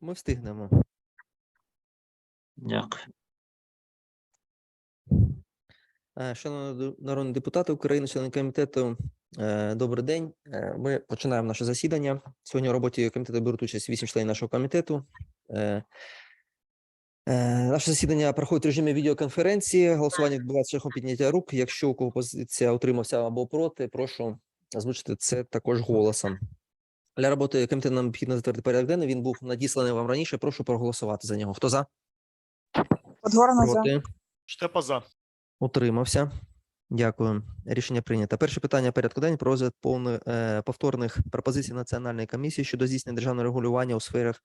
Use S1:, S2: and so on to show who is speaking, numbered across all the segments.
S1: Ми встигнемо.
S2: Дякую.
S1: Е, Шановні народні депутати України, члени комітету, е, добрий день. Е, Ми починаємо наше засідання. Сьогодні у роботі комітету беруть участь вісім членів нашого комітету. Наше засідання проходить в режимі відеоконференції. Голосування відбувається шляхом підняття рук. Якщо у кого позиція утримався або проти, прошу озвучити це також голосом. Для роботи комітету нам необхідно затвердити порядок денний. Він був надісланий вам раніше. Прошу проголосувати за нього. Хто за?
S3: Подгорна за.
S1: Проти?
S4: Штепа за.
S1: Утримався. Дякую. Рішення прийнято. Перше питання порядку день про розгляд повни- е, повторних пропозицій Національної комісії щодо здійснення державного регулювання у сферах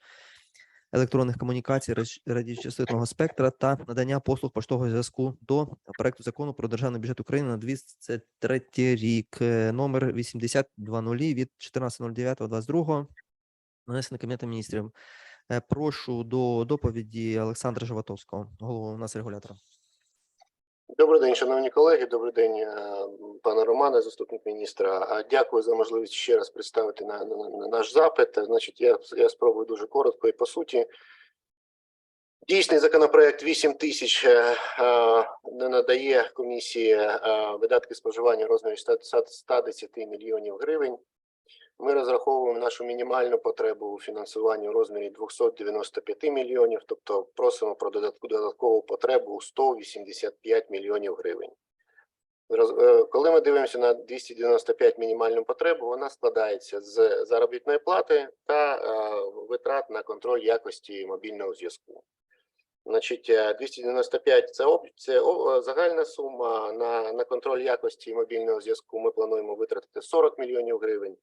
S1: електронних комунікацій, радіо- радіочастотного спектра та надання послуг поштового зв'язку до проекту закону про державний бюджет України на 23 рік, е, номер 8020 від 14.09.22, нанесений Кабінетом міністрів. Е, Прошу до доповіді Олександра Животовського, голову у нас регулятора.
S5: Добрий день, шановні колеги. Добрий день, е, пане Романе, заступник міністра. Дякую за можливість ще раз представити на, на, на наш запит. Значить, я, я спробую дуже коротко і по суті. Дійсний законопроект 8 тисяч е, е, не надає комісії видатки споживання розмірі 100 110 мільйонів гривень. Ми розраховуємо нашу мінімальну потребу у фінансуванні у розмірі 295 мільйонів, тобто просимо про додаткову потребу у 185 мільйонів гривень. Е, Коли ми дивимося на 295 мінімальну потребу, вона складається з заробітної плати та е, витрат на контроль якості мобільного зв'язку. Значить, е, 295 – це, об- це загальна сума. На контроль якості мобільного зв'язку ми плануємо витратити 40 мільйонів гривень.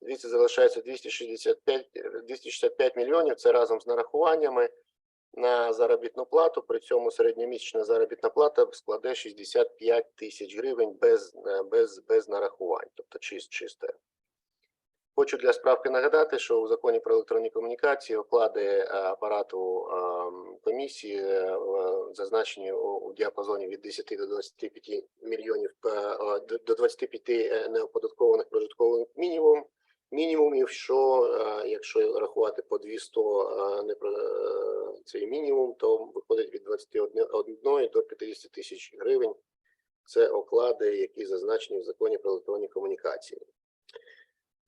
S5: Звідси залишається 265, е, 265 мільйонів. Це разом з нарахуваннями на заробітну плату. При цьому середньомісячна заробітна плата складе 65 тисяч гривень без, е, без, без нарахувань, тобто чист, чисте. Хочу для справки нагадати, що у законі про електронні комунікації оклади е, апарату е, комісії зазначені у, діапазоні від 10 до 25 мільйонів до- до 25 е, неоподаткованих прожиткових мінімум мінімумів, що е, якщо рахувати по 200 е, не про е, цей мінімум, то виходить від 21 до 50 тисяч гривень. Це оклади, які зазначені в законі про електронні комунікації.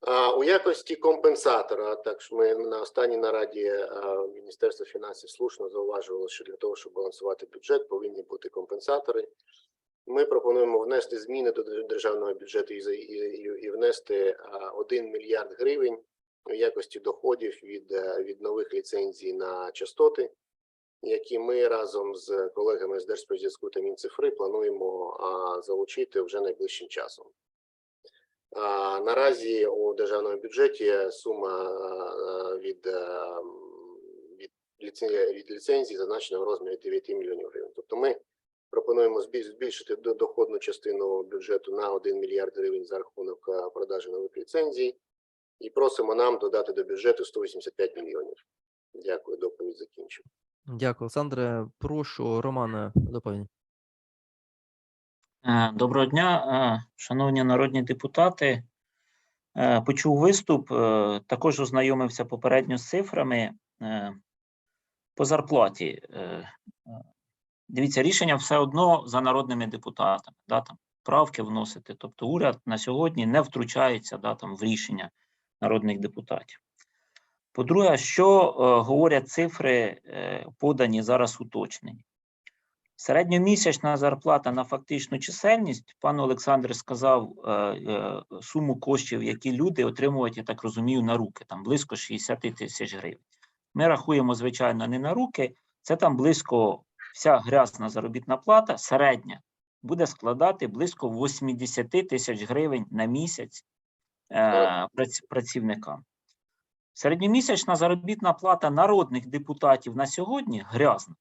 S5: А у якості компенсатора, також ми на останній нараді Міністерства фінансів слушно зауважувало, що для того, щоб балансувати бюджет, повинні бути компенсатори. Ми пропонуємо внести зміни до державного бюджету і, і, внести а, 1 мільярд гривень у якості доходів від, е, від нових ліцензій на частоти, які ми разом з колегами з Держспецзв'язку та Мінцифри плануємо залучити вже найближчим часом. А, наразі у державному бюджеті сума від, е, від, ліцензії, зазначена в розмірі 9 мільйонів гривень. Тобто ми пропонуємо збільшити доходну частину бюджету на 1 мільярд гривень за рахунок е, продажу нових ліцензій і просимо нам додати до бюджету 185 мільйонів. Дякую, доповідь закінчив.
S1: Дякую, Олександре. Прошу Романа доповідь.
S2: Е, Доброго дня, е, шановні народні депутати. Почув виступ, також ознайомився попередньо з цифрами по зарплаті. Дивіться, рішення все одно за народними депутатами, да, там, правки вносити. Тобто уряд на сьогодні не втручається да, там, в рішення народних депутатів. По-друге, що е, говорять цифри, е, подані зараз уточнені. Середньомісячна зарплата на фактичну чисельність, пан Олександр сказав е, е, суму коштів, які люди отримують, я так розумію, на руки, там близько 60 тисяч гривень. Ми рахуємо, звичайно, не на руки, це там близько вся грязна заробітна плата, середня, буде складати близько 80 тисяч гривень на місяць е, прац- працівникам. Середньомісячна заробітна плата народних депутатів на сьогодні грязна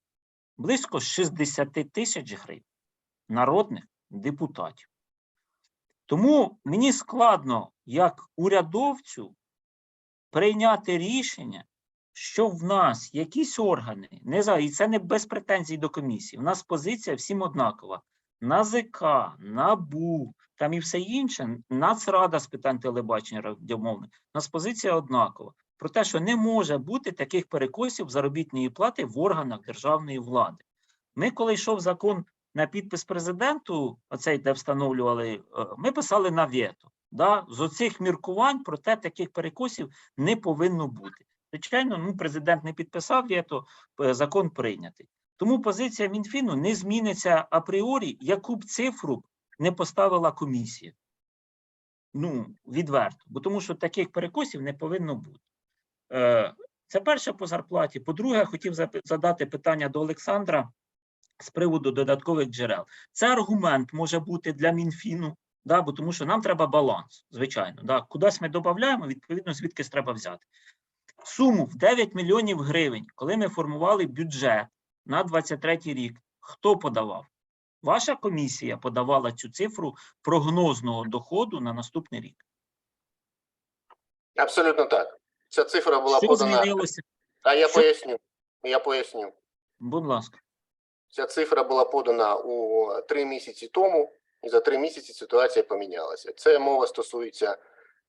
S2: близько 60 тисяч гривень народних депутатів. Тому мені складно, як урядовцю, прийняти рішення, що в нас якісь органи, не за, і це не без претензій до комісії. В нас позиція всім однакова. НАЗК, НАБУ, там і все інше, Нацрада з питань телебачення радіомовних, у нас позиція однакова. про те, що не може бути таких перекосів заробітної плати в органах державної влади. Ми, коли йшов закон на підпис президенту, оцей, де встановлювали, е, ми писали на вето. Да? З оцих міркувань про те, таких перекосів не повинно бути. Звичайно, ну, президент не підписав вето, закон прийнятий. Тому позиція Мінфіну не зміниться апріорі, яку б цифру не поставила комісія. Ну, відверто, бо тому що таких перекосів не повинно бути. Е, Це перше по зарплаті. По-друге, хотів задати питання до Олександра з приводу додаткових джерел. Це аргумент може бути для Мінфіну, да, бо тому що нам треба баланс, звичайно. Да. Кудись ми додаємо, відповідно, звідкись треба взяти. Суму в 9 мільйонів гривень, коли ми формували бюджет на 23 рік, хто подавав? Ваша комісія подавала цю цифру прогнозного доходу на наступний рік.
S5: Абсолютно так. Ця цифра була
S2: Що
S5: подана.
S2: змінилося?
S5: А я
S2: що-
S5: поясню. Я поясню.
S2: Будь ласка.
S5: Ця цифра була подана у три місяці тому, і за три місяці ситуація помінялася. Це мова стосується,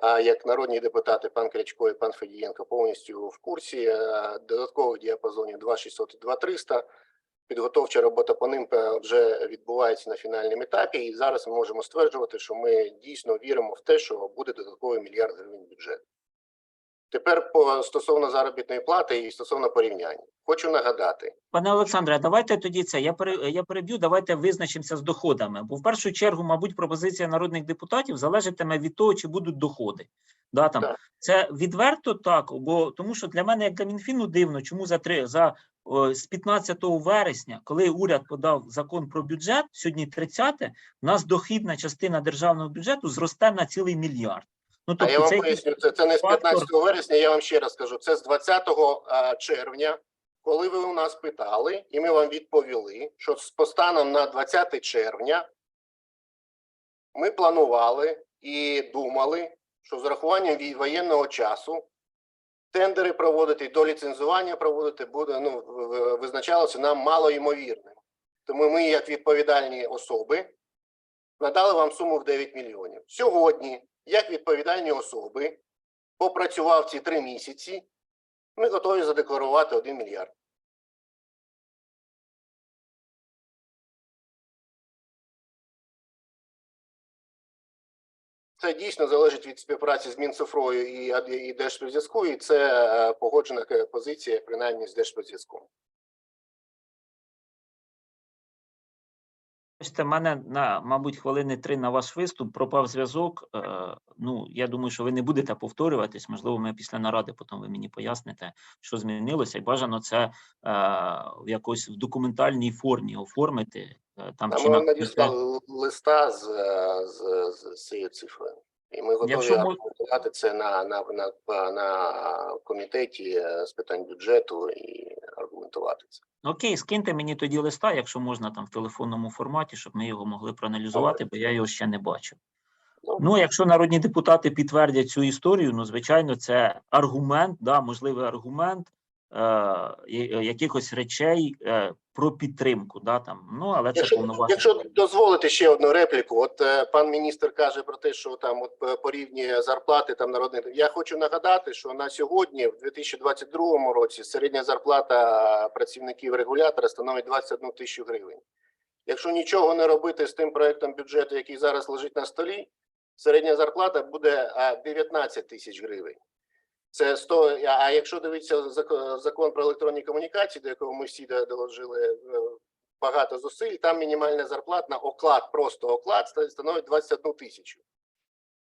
S5: як народні депутати пан Крячко і пан Федієнко повністю в курсі е, додаткових діапазонів 2600 і 2300. Підготовча робота по ним е, вже відбувається на фінальному етапі, і зараз ми можемо стверджувати, що ми дійсно віримо в те, що буде додатковий мільярд гривень бюджету. Тепер по стосовно заробітної плати і стосовно порівняння, хочу нагадати,
S2: Пане Олександре, давайте тоді це. Я пере, я переб'ю. Давайте визначимося з доходами. Бо в першу чергу, мабуть, пропозиція народних депутатів залежатиме від того, чи будуть доходи. Да, там
S5: Так.
S2: це відверто так, бо тому що для мене, як для Мінфіну, дивно, чому за три за о, з 15 вересня, коли уряд подав закон про бюджет, сьогодні 30, у нас дохідна частина державного бюджету зросте на цілий мільярд. Ну
S5: А я
S2: тобто
S5: вам
S2: це
S5: поясню, це, це не з 15 вересня, я вам ще раз скажу. Це з 20 червня, коли ви у нас питали, і ми вам відповіли, що з по станом на 20 червня ми планували і думали, що з урахуванням воєнного часу тендери проводити до ліцензування проводити буде ну визначалося нам малоймовірним. Тому ми, як відповідальні особи, надали вам суму в 9 мільйонів. Сьогодні, як відповідальні особи, попрацював ці три місяці, ми готові задекларувати 1 мільярд. Це дійсно залежить від співпраці з Мінцифрою і, і і це е, погоджена е, позиція, принаймні з Держспецзв'язком.
S2: Бачите, в мене на, мабуть, хвилини три на ваш виступ пропав зв'язок. Е, ну, я думаю, що ви не будете повторюватись. Можливо, ми після наради потім ви мені поясните, що змінилося, і бажано це е, в якось в документальній формі оформити. Е, там чи
S5: ми надіслали листа з, з, з, з цією цифрою. І ми готові аргументувати це на, на, на, на комітеті з питань бюджету і аргументувати це.
S2: Окей, скиньте мені тоді листа, якщо можна там в телефонному форматі, щоб ми його могли проаналізувати, бо я його ще не бачив. Ну, якщо народні депутати підтвердять цю історію, ну звичайно, це аргумент, да, можливий аргумент якихось речей е, про підтримку. Да, там. Ну, але це
S5: Якщо,
S2: повноваження.
S5: якщо дозволите ще одну репліку, от е, пан міністр каже про те, що там от е, порівнює зарплати там народних. Я хочу нагадати, що на сьогодні, в 2022 році, середня зарплата працівників регулятора становить 21 тисячу гривень. Якщо нічого не робити з тим проектом бюджету, який зараз лежить на столі, середня зарплата буде 19 тисяч гривень. Це 100, а- якщо дивитися закон про електронні комунікації, до якого ми всі доложили е, багато зусиль, там мінімальна зарплатна оклад, просто оклад становить 21 тисячу.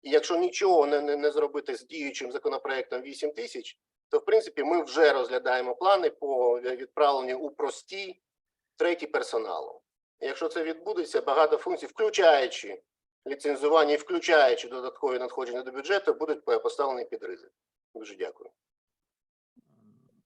S5: І якщо нічого не, не, не зробити з діючим законопроектом 8 тисяч, то в принципі ми вже розглядаємо плани по відправленню у прості треті персоналу. І Якщо це відбудеться, багато функцій, включаючи ліцензування і включаючи додаткові надходження до бюджету, будуть поставлені під ризик. Дуже дякую.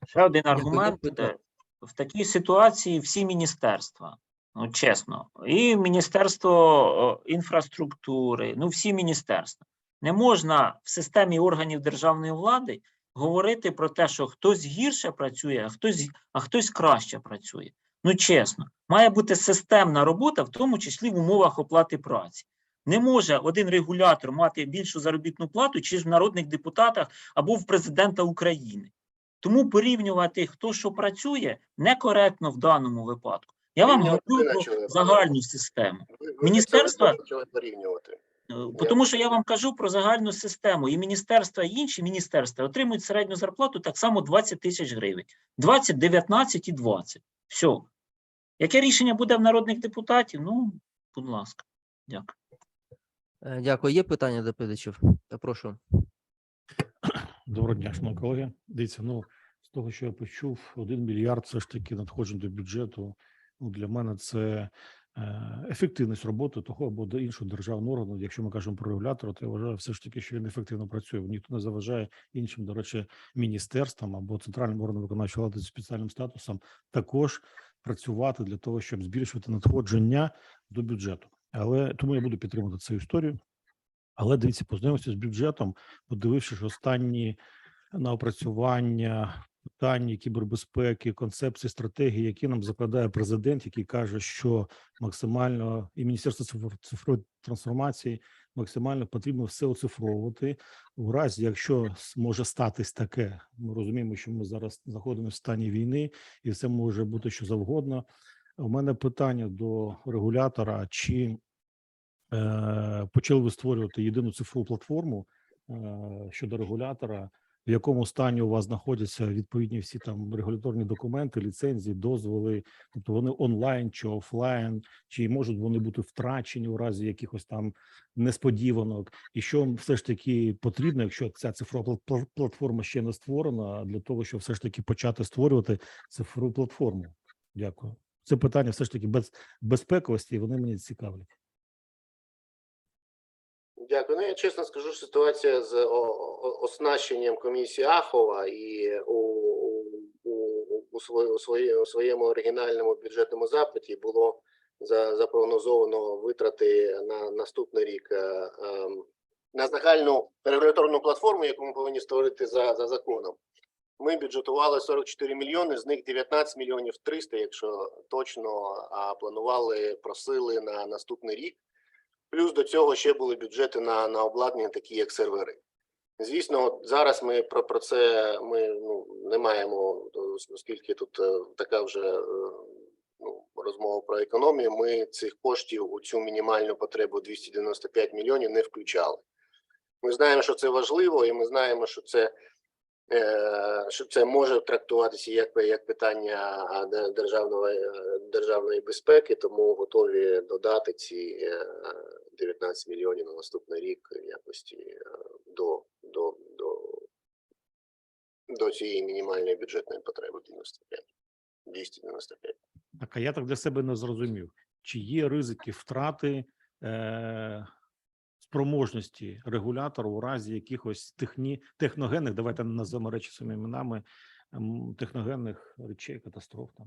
S2: Ще один аргумент. е, В такій ситуації всі міністерства, ну чесно, і Міністерство інфраструктури, ну всі міністерства. Не можна в системі органів державної влади говорити про те, що хтось гірше працює, а хтось, а хтось краще працює. Ну чесно, має бути системна робота, в тому числі в умовах оплати праці. Не може один регулятор мати більшу заробітну плату, ніж в народних депутатах або в президента України. Тому порівнювати, хто що працює, некоректно в даному випадку. Я вам говорю про загальну систему.
S5: Почали порівнювати.
S2: Е, Тому що я вам кажу про загальну систему. І міністерства, і інші міністерства отримують середню зарплату так само 20 тисяч гривень. 20, 19 і 20. Все. Яке рішення буде в народних депутатів? Ну, будь ласка. Дякую.
S1: Е, Дякую. Є питання до доповідачів? Прошу.
S4: Доброго дня, шановні колеги. Дивіться, ну з того, що я почув, один мільярд все ж таки надходжень до бюджету. Ну для мене це е, ефективність роботи того або до іншого державного органу. Якщо ми кажемо про регулятора, то я вважаю все ж таки, що він ефективно працює. Ніхто не заважає іншим, до речі, міністерствам або центральним органам виконавчої влади зі спеціальним статусом також працювати для того, щоб збільшувати надходження до бюджету. Але тому я буду підтримувати цю історію. Але дивіться, познайомився з бюджетом, подивившись останні на опрацювання питання кібербезпеки, концепції, стратегії, які нам закладає президент, який каже, що максимально і Міністерство цифрової трансформації максимально потрібно все оцифровувати. У разі, якщо може статись таке, ми розуміємо, що ми зараз знаходимося в стані війни, і все може бути що завгодно. У мене питання до регулятора: чи е, почали ви створювати єдину цифрову платформу е, щодо регулятора, в якому стані у вас знаходяться відповідні всі там регуляторні документи, ліцензії, дозволи, тобто вони онлайн чи офлайн, чи можуть вони бути втрачені у разі якихось там несподіванок, і що все ж таки потрібно, якщо ця цифрова пла- пла- платформа ще не створена, для того, щоб все ж таки почати створювати цифрову платформу. Дякую. Це питання все ж таки без безпековості, і вони мені цікавлять.
S5: Дякую. Ну я чесно скажу, ситуація з оснащенням комісії Ахова і у, у, у, у, свої- у своєму оригінальному бюджетному запиті було за, запрогнозовано витрати на наступний рік е, ем, на загальну регуляторну платформу, яку ми повинні створити за, за законом. Ми бюджетували 44 мільйони, з них 19 мільйонів 300, якщо точно, а планували, просили на наступний рік. Плюс до цього ще були бюджети на, на обладнання, такі як сервери. Звісно, зараз ми про, про це ми ну, не маємо, оскільки тут е, така вже е, ну, розмова про економію. Ми цих коштів у цю мінімальну потребу 295 мільйонів не включали. Ми знаємо, що це важливо, і ми знаємо, що це, е, що це може трактуватися як, як питання державного, е, державної безпеки, тому готові додати ці е, 19 мільйонів на наступний рік якості е, до, до, до, до цієї мінімальної бюджетної потреби 95. 295.
S4: Так, а я так для себе не зрозумів, чи є ризики втрати е, спроможності регулятора у разі якихось техні, техногенних, давайте назвемо речі своїми іменами, техногенних речей, катастроф там.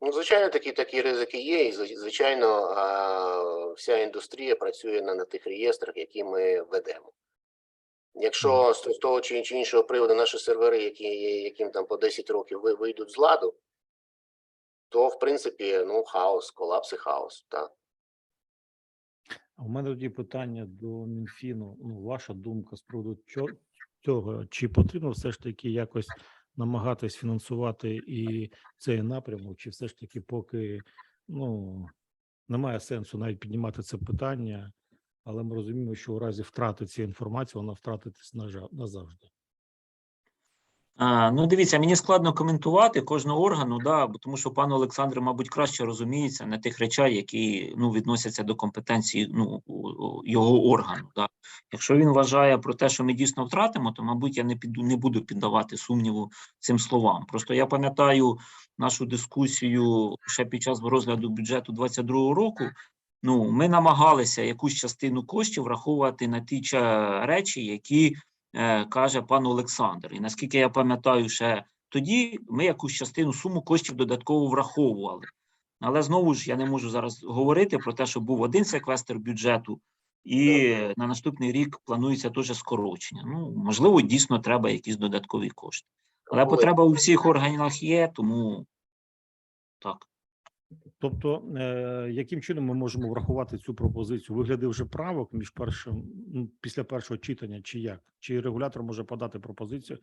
S5: Ну, звичайно, такі такі ризики є, і звичайно, вся індустрія працює на, на тих реєстрах, які ми ведемо. Якщо з, того чи, чи іншого приводу наші сервери, які яким там по 10 років вийдуть з ладу, то в принципі ну хаос, колапс і хаос. Так.
S4: У мене тоді питання до Мінфіну. Ну, ваша думка з приводу цього, чи потрібно все ж таки якось намагатись фінансувати і цей напрямок, чи все ж таки поки ну немає сенсу навіть піднімати це питання, але ми розуміємо, що у разі втрати цієї інформації вона втратитись нажа- назавжди.
S2: А, ну, дивіться, мені складно коментувати кожного органу, да, тому що пан Олександр, мабуть, краще розуміється на тих речах, які ну, відносяться до компетенції ну, його органу. Да. Якщо він вважає про те, що ми дійсно втратимо, то, мабуть, я не піду, не буду піддавати сумніву цим словам. Просто я пам'ятаю нашу дискусію ще під час розгляду бюджету 22 року. Ну, ми намагалися якусь частину коштів враховувати на ті речі, які каже пан Олександр. І наскільки я пам'ятаю, ще тоді ми якусь частину суму коштів додатково враховували. Але знову ж я не можу зараз говорити про те, що був один секвестр бюджету, і на наступний рік планується теж скорочення. Ну, можливо, дійсно треба якісь додаткові кошти. Але потреба у всіх органах є, тому так.
S4: Тобто, е, яким чином ми можемо врахувати цю пропозицію? Вигляди вже правок між першим ну, після першого читання, чи як? Чи регулятор може подати пропозицію?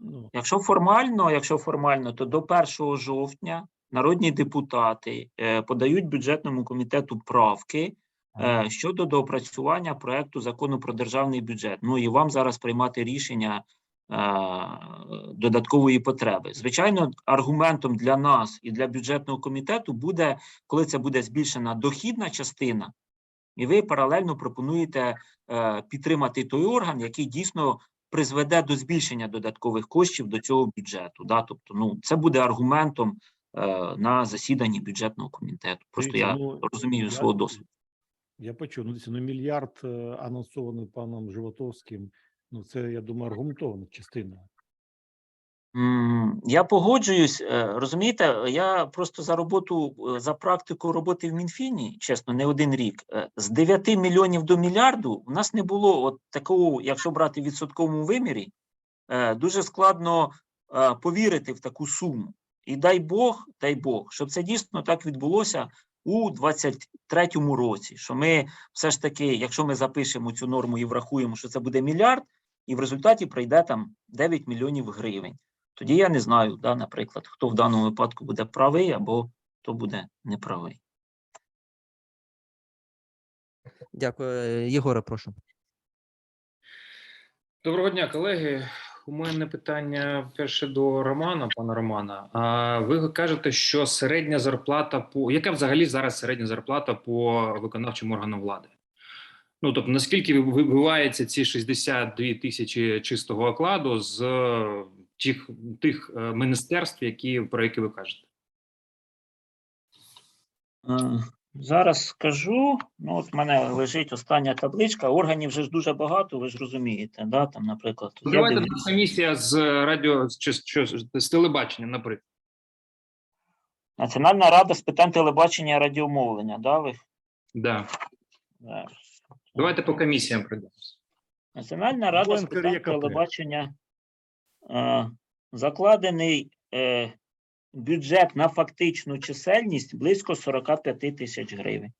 S4: Ну,
S2: Якщо формально, якщо формально, то до 1 жовтня народні депутати е, подають бюджетному комітету правки е, щодо доопрацювання проекту закону про державний бюджет. Ну і вам зараз приймати рішення е, додаткової потреби. Звичайно, аргументом для нас і для бюджетного комітету буде, коли це буде збільшена дохідна частина, і ви паралельно пропонуєте е, підтримати той орган, який дійсно призведе до збільшення додаткових коштів до цього бюджету. Да? Тобто, ну це буде аргументом е, на засіданні бюджетного комітету. Просто я
S4: ну,
S2: розумію
S4: я-
S2: свого досвіду.
S4: Я почув. Ну, ну мільярд е, анонсований паном Животовським. Ну, це я думаю, аргументована частина.
S2: Я погоджуюсь, е, розумієте, я просто за роботу, е, за практику роботи в Мінфіні, чесно, не один рік, е, з 9 мільйонів до мільярду в нас не було от такого, якщо брати в відсотковому вимірі, е, дуже складно е, повірити в таку суму. І дай Бог, дай Бог, щоб це дійсно так відбулося у 23-му році, що ми все ж таки, якщо ми запишемо цю норму і врахуємо, що це буде мільярд, і в результаті прийде там 9 мільйонів гривень. Тоді я не знаю, да, наприклад, хто в даному випадку буде правий або хто буде неправий.
S1: Дякую. Єгоре, прошу.
S6: Доброго дня, колеги. У мене питання перше до Романа, пана Романа. А ви кажете, що середня зарплата по яка взагалі зараз середня зарплата по виконавчим органам влади? Ну тобто, наскільки вибивається ці 62 тисячі чистого окладу з е, тих, тих е, міністерств, які про які ви кажете?
S2: Е, Зараз скажу. Ну, от в мене лежить остання табличка. Органів вже ж дуже багато, ви ж розумієте, да? там, наприклад,
S6: Давайте
S2: дивлюсь-
S6: комісія з радіо чи, чи з телебачення, наприклад.
S2: Національна рада з питань телебачення і радіомовлення, да, ви?
S6: Да.
S2: Зараз.
S6: Давайте по комісіям пройдемося.
S2: Національна рада з питань телебачення е, закладений е, бюджет на фактичну чисельність близько 45 тисяч гривень.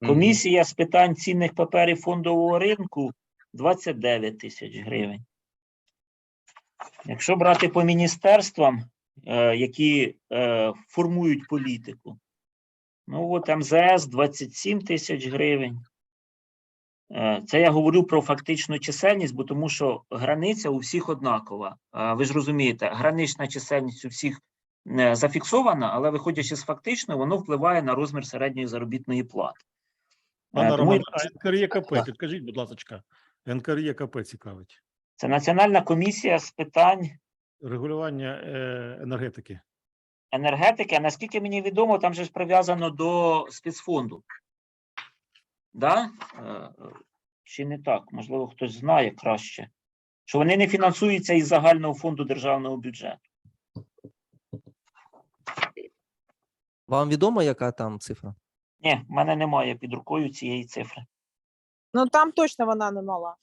S2: Комісія з питань цінних паперів фондового ринку 29 тисяч гривень. Якщо брати по міністерствам, е, які е, формують політику, ну от МЗС 27 тисяч гривень. Е, Це я говорю про фактичну чисельність, бо тому що границя у всіх однакова. Е, Ви ж розумієте, гранична чисельність у всіх е, зафіксована, але виходячи з фактичної, воно впливає на розмір середньої заробітної плати.
S4: Пане
S2: тому
S4: Роман, а НКРЄКП, підкажіть, будь ласка, НКРЄКП цікавить.
S2: Це Національна комісія з питань
S4: Регулювання енергетики.
S2: Енергетики. Наскільки мені відомо, там же ж прив'язано до спецфонду. Да? Е, Чи не так? Можливо, хтось знає краще. Що вони не фінансуються із загального фонду державного бюджету.
S1: Вам відомо, яка там цифра?
S2: Ні, в мене немає під рукою цієї цифри.
S3: Ну там точно вона не мала.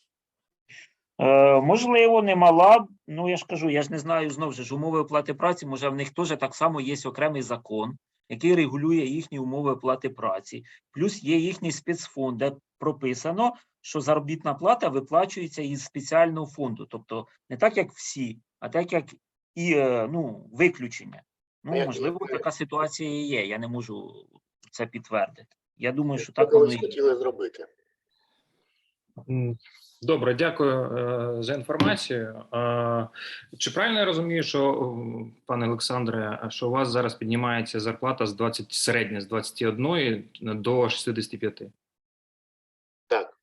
S2: Е, можливо, не мала. Ну, я ж кажу, я ж не знаю знову ж умови оплати праці. Може, в них теж так само є окремий закон, який регулює їхні умови оплати праці. Плюс є їхній спецфонд, де прописано, що заробітна плата виплачується із спеціального фонду. Тобто не так, як всі, а так, як і е, ну, виключення. Ну, можливо, така ситуація і є. Я не можу це підтвердити. Я думаю, що так є.
S5: хотіли зробити?
S6: Добре, дякую е, за інформацію. Е, Чи правильно я розумію, що пане Олександре, що у вас зараз піднімається зарплата з 20 середня з 21 до 65?
S5: Так.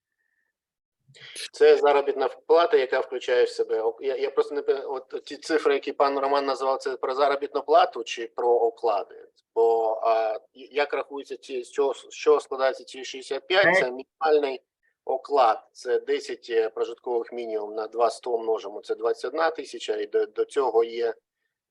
S5: Це заробітна плата, яка включає в себе. ок- Я, я просто не от ті цифри, які пан Роман назвав, це про заробітну плату чи про оклади. Бо а, як рахується ці, з чого, з чого складається ці 65, це мінімальний оклад. Це 10 прожиткових мінімум на 200 множимо, це 21 тисяча, і до, до цього є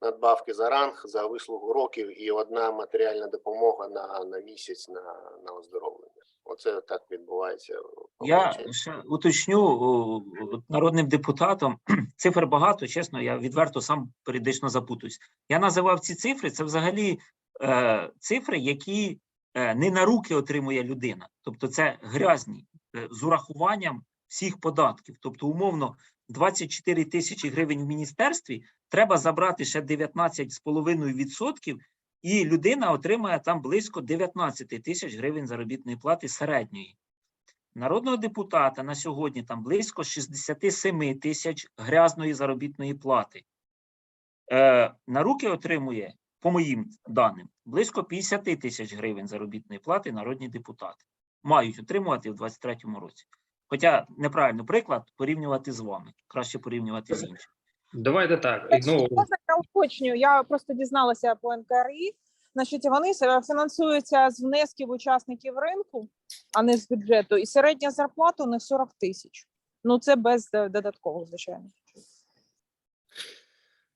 S5: надбавки за ранг, за вислугу років і одна матеріальна допомога на, на місяць на, на оздоровлення. Оце так відбувається.
S2: Я ще уточню народним депутатом. Цифр багато, чесно, я відверто сам періодично запутуюсь. Я називав ці цифри. Це взагалі е, цифри, які е, не на руки отримує людина. Тобто, це грязні е, з урахуванням всіх податків. Тобто, умовно, 24 тисячі гривень в міністерстві треба забрати ще 19,5%, і людина отримає там близько 19 тисяч гривень заробітної плати середньої. Народного депутата на сьогодні там близько 67 тисяч грязної заробітної плати. Е, на руки отримує, по моїм даним, близько 50 тисяч гривень заробітної плати народні депутати. Мають отримувати в 2023 році. Хоча неправильно приклад порівнювати з вами, краще порівнювати з іншими.
S6: Давайте так.
S3: Якщо
S6: Ну,
S3: я уточню. Я просто дізналася по НКРІ. Значить, вони фінансуються з внесків учасників ринку, а не з бюджету. І середня зарплата у них 40 тисяч. Ну це без е, додаткових, звичайно.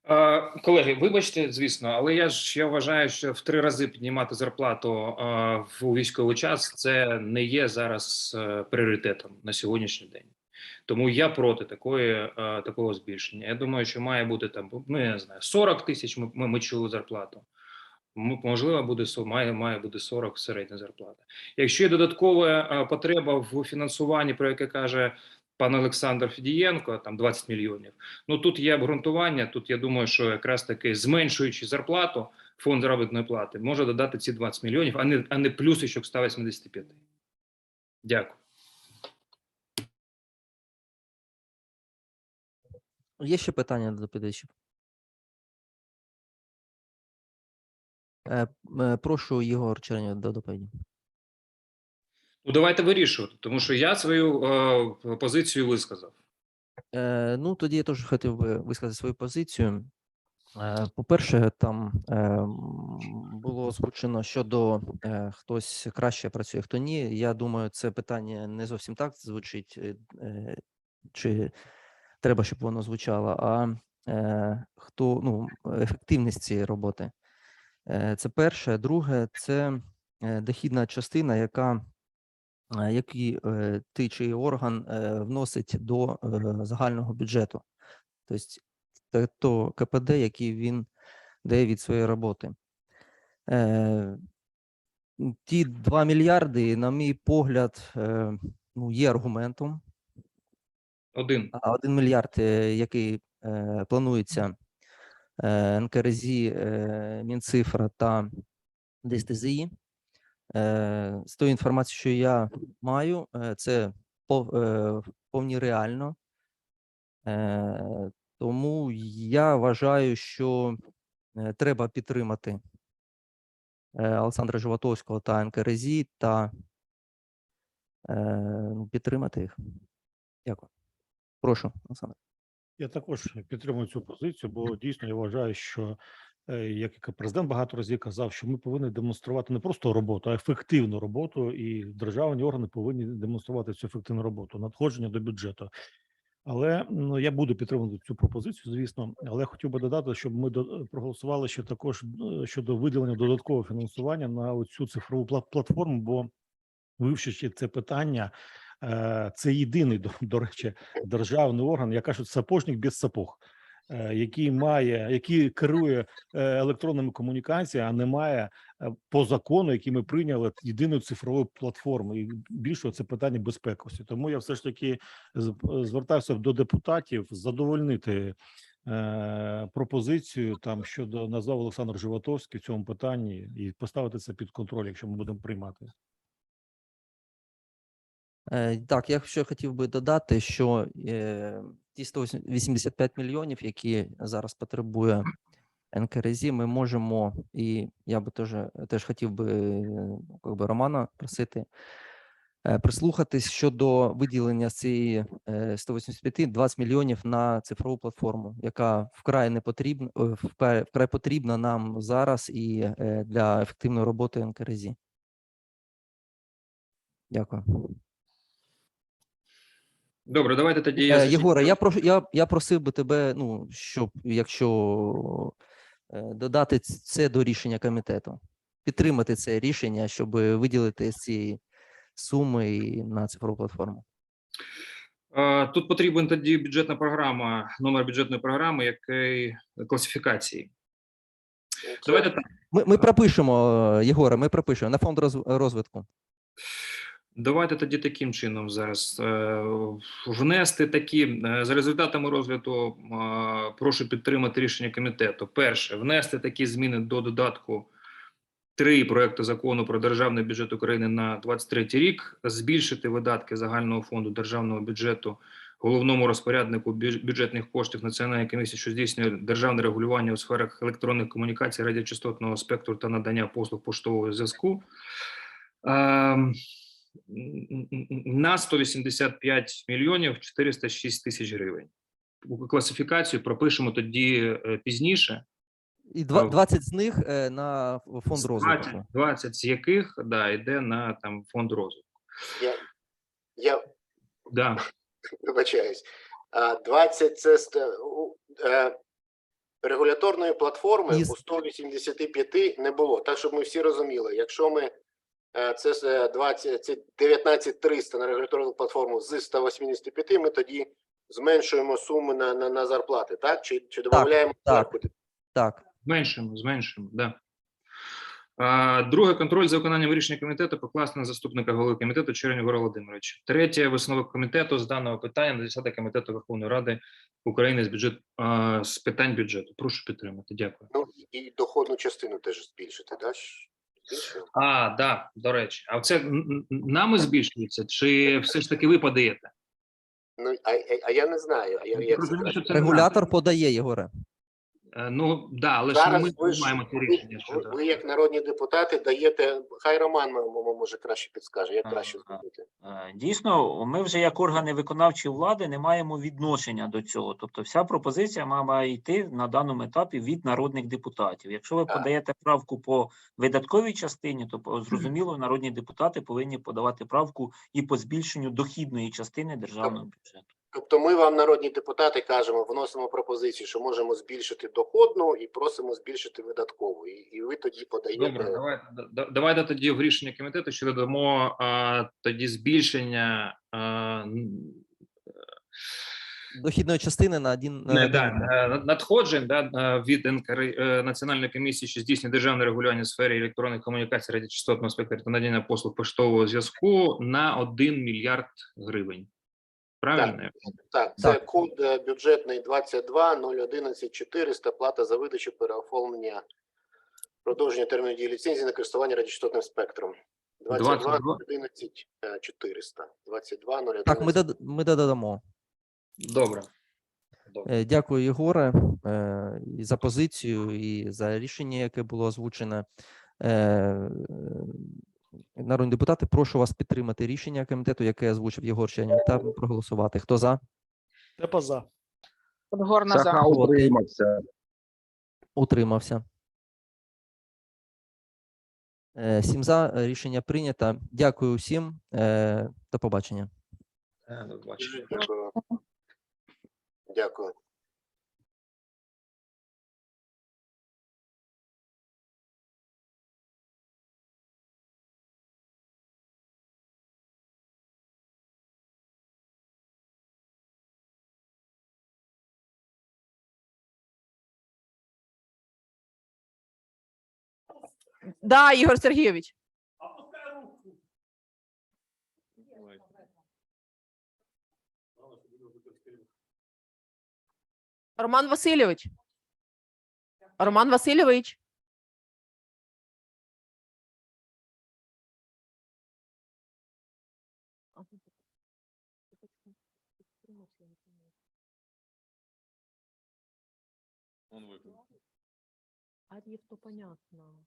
S6: Е, Колеги, вибачте, звісно, але я ж я вважаю, що в три рази піднімати зарплату е, в військовий час це не є зараз е, пріоритетом на сьогоднішній день. Тому я проти такої такого збільшення. Я думаю, що має бути там, ну я не знаю, 40 тисяч. Ми, ми, ми чули зарплату. Можливо, буде має, має бути 40 середня зарплата. Якщо є додаткова потреба в фінансуванні, про яке каже пан Олександр Федієнко, там 20 мільйонів. Ну тут є обґрунтування. Тут я думаю, що якраз таки зменшуючи зарплату, фонд заробітної плати може додати ці 20 мільйонів, а не а не плюсичок 185. Дякую.
S1: Є ще питання до доповідачів? Е, е, Прошу Єгор Чернєв до доповіді.
S6: Ну давайте вирішувати, тому що я свою е, позицію висказав.
S1: Е, ну, тоді я теж хотів би висказати свою позицію. Е, по-перше, там е, було озвучено щодо е, хтось краще працює, хто ні. Я думаю, це питання не зовсім так звучить, е, е, чи треба, щоб воно звучало, а е, хто ну, ефективність цієї роботи. Е, Це перше. Друге, це е, дохідна частина, яка е, який е, той чи орган е, вносить до загального бюджету. Тобто то КПД, який він дає від своєї роботи. Ті 2 мільярди, на мій погляд, ну, є аргументом.
S6: Один.
S1: А 1 мільярд, який планується НКРЗі, е, Мінцифра та ДСТЗІ, з тою інформацією, що я маю, е, це е, реально. Е, Тому я вважаю, що е, треба підтримати е, Олександра Животовського та НКРЗі та е, ну, підтримати їх. Дякую. Прошу, Олександр.
S4: Я також підтримую цю позицію, бо дійсно я вважаю, що е, як і президент багато разів казав, що ми повинні демонструвати не просто роботу, а ефективну роботу, і державні органи повинні демонструвати цю ефективну роботу, надходження до бюджету. Але ну я буду підтримувати цю пропозицію, звісно. Але хотів би додати, щоб ми до- проголосували ще також е, щодо виділення додаткового фінансування на цю цифрову платформу, бо вивчивши це питання, е, це єдиний до, до речі державний орган, як кажуть, сапожник без сапог, е, який має, який керує е, електронними комунікаціями, а не має е, по закону, який ми прийняли єдиної цифрової платформи. І більше це питання безпековості. Тому я все ж таки звертався до депутатів задовольнити. е, Пропозицію там щодо назвав Олександр Животовський в цьому питанні і поставити це під контроль, якщо ми будемо приймати.
S1: Е, Так, я ще хотів би додати, що е, ті 185 мільйонів, які зараз потребує НКРЗ, ми можемо, і я би теж, теж хотів би е, как би Романа просити е, прислухатись щодо виділення цієї е, 185 20 мільйонів на цифрову платформу, яка вкрай не потрібна, е, вкрай, вкрай потрібна нам зараз і е, для ефективної роботи НКРЗ. Дякую.
S6: Добре, давайте тоді я
S1: Е. Єгоре, я прошу, я, я просив би тебе, ну, щоб якщо е, додати це до рішення комітету, підтримати це рішення, щоб виділити з цієї суми на цифрову платформу.
S6: Е, Тут потрібен тоді бюджетна програма, номер бюджетної програми, який класифікації. Давайте так.
S1: Ми, ми пропишемо, е, Єгоре, ми пропишемо на фонд розвитку.
S6: Давайте тоді таким чином зараз е, внести такі е, за результатами розгляду. е, Прошу підтримати рішення комітету. Перше, внести такі зміни до додатку 3 проекту закону про державний бюджет України на 23 рік, збільшити видатки загального фонду державного бюджету головному розпоряднику бюджетних коштів Національної комісії, що здійснює державне регулювання у сферах електронних комунікацій, радіочастотного спектру та надання послуг поштового зв'язку. Ем, на 185 мільйонів 406 тисяч гривень. Класифікацію пропишемо тоді е, пізніше.
S1: І два- 20 з них е, на фонд
S6: 20,
S1: розвитку.
S6: 20 з яких да, йде на там фонд розвитку.
S5: Я, я
S6: Да.
S5: вибачаюсь. 20 це е, регуляторної платформи
S1: Із-
S5: у 185 не було. Так, щоб ми всі розуміли, якщо ми е, це з, е, 20, це 19300 на регуляторну платформу з 185, ми тоді зменшуємо суми на, на, на зарплати, так? Чи, чи додаємо
S1: так.
S5: зверху?
S1: Так.
S6: Зменшуємо, зменшуємо, да. Друге, контроль за виконанням рішення комітету покласти на заступника голови комітету Чернігора Володимировича. Третє, висновок комітету з даного питання на 10 комітету Верховної Ради України з бюджет з питань бюджету. Прошу підтримати. Дякую.
S5: Ну, і доходну частину теж збільшити, так?
S6: А, да, до речі. А це нами збільшується, чи все ж таки ви подаєте?
S5: Ну, а, а, а я не знаю. А я, як це
S1: Регулятор подає, Єгоре.
S6: Е, Ну да, але ж
S5: Зараз
S6: ми
S5: ви, ж,
S6: маємо це
S5: ви,
S6: рішення
S5: ви,
S6: щодо.
S5: ви, як народні депутати, даєте. Хай Роман м- м- може краще підскаже, як
S2: Ага.
S5: краще зробити.
S2: Е, Дійсно, ми вже як органи виконавчої влади не маємо відношення до цього. Тобто, вся пропозиція має- має йти на даному етапі від народних депутатів. Якщо ви
S5: Так.
S2: подаєте правку по видатковій частині, то зрозуміло, народні депутати повинні подавати правку і по збільшенню дохідної частини державного бюджету.
S5: Тобто, ми вам, народні депутати, кажемо, вносимо пропозицію, що можемо збільшити доходну і просимо збільшити видаткову. І, і ви тоді подаєте.
S6: Добре, давайте да- давайте тоді в рішення комітету, що додамо а, тоді збільшення а,
S1: Дохідної частини на один на
S6: не,
S1: один
S6: да, е, надходжень да, е, від НКР е, Національної комісії, що здійснює державне регулювання у сфері електронних комунікацій, радіочастотного спектру та надання послуг поштового зв'язку на 1 мільярд гривень. Правильно?
S5: Так, це
S1: Так.
S5: код е, бюджетний 22 011 400, плата за видачу переоформлення продовження терміну дії ліцензії на користування радіочастотним спектром. 22
S6: 22.
S5: 011 е, 400. 22 011
S1: Так, ми, дод- ми додамо.
S6: Добре. Добре.
S1: Е, Дякую, Єгоре, е, і за позицію, і за рішення, яке було озвучене. Е, Народні депутати, прошу вас підтримати рішення комітету, яке озвучив Єгор Ченів, та проголосувати. Хто за?
S7: Тепа за.
S3: Подгорна за.
S8: Утримався.
S1: Утримався. Е, Сім за. Рішення прийнято. Дякую всім. Е, До побачення.
S6: Е, до побачення.
S5: Дякую.
S9: Да, Ігор Сергійович. Роман Васильович. Роман Васильович. Арьев, то понятно.